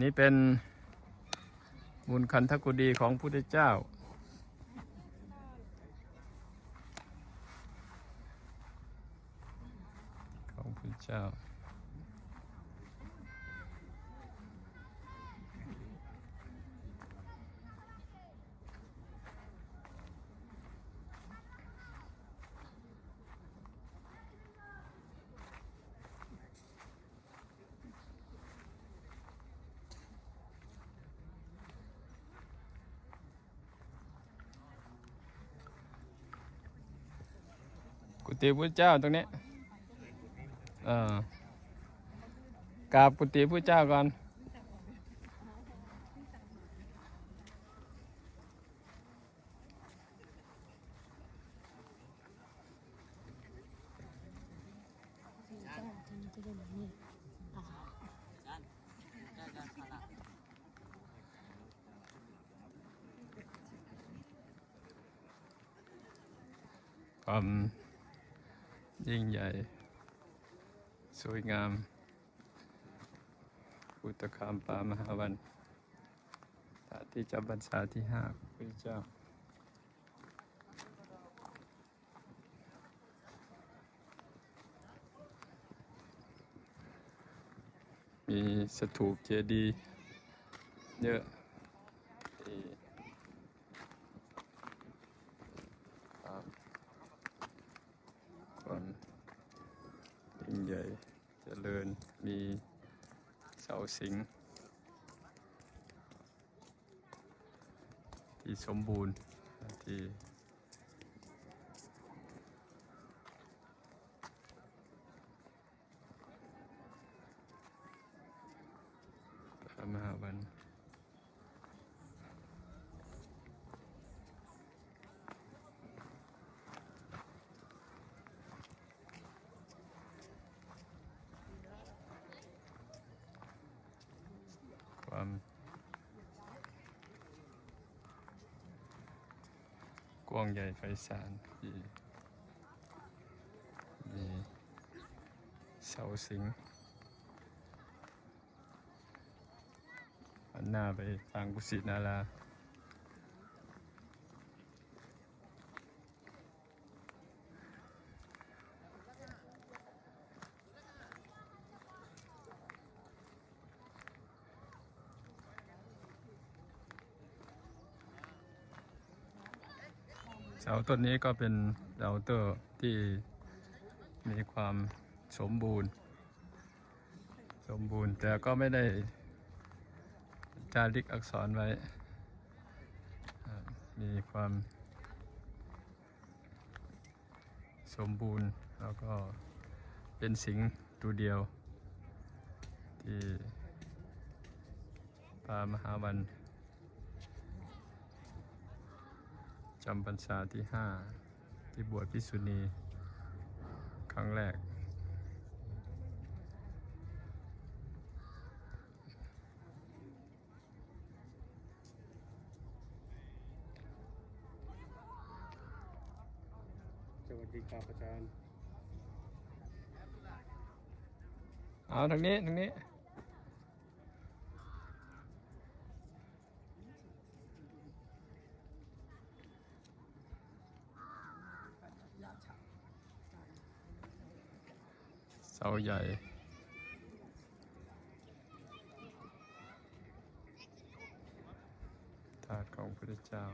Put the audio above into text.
นี่เป็นบุญคันธกุฎีของพุทธเจ้า ของพุทธเจ้า กุฏิพุทธเจ้าตรงนี้เออกราบกุฏิพุทธเจ้าก่อนความ ยิ่งใหญ่ สวยงามพุทธคามปามหาวันสถานที่จำพรรษาที่ห้าพระเจ้ามีสถูปเจดีย์เยอะที่ครับความยิ่งใหญ่เจริญมีเสาสิงห์ที่สมบูรณ์ที่มหาวัน ว้างใหญ่ไพศาลที่มีเสาสิงห์หันหน้าไปทางกุศินารา เสาต้นนี้ก็เป็นเสาต้นที่มีความสมบูรณ์ สมบูรณ์แต่ก็ไม่ได้จาริกอักษรไว้ มีความสมบูรณ์แล้วก็เป็นสิงตัวเดียวที่พามหาวัน จำพรรษาที่ห้าที่บวชพิสุณีครั้งแรก สวัสดีครับอาจารย์ เอาทางนี้ ทางนี้าใหญ่ ถาดของพระเจ้า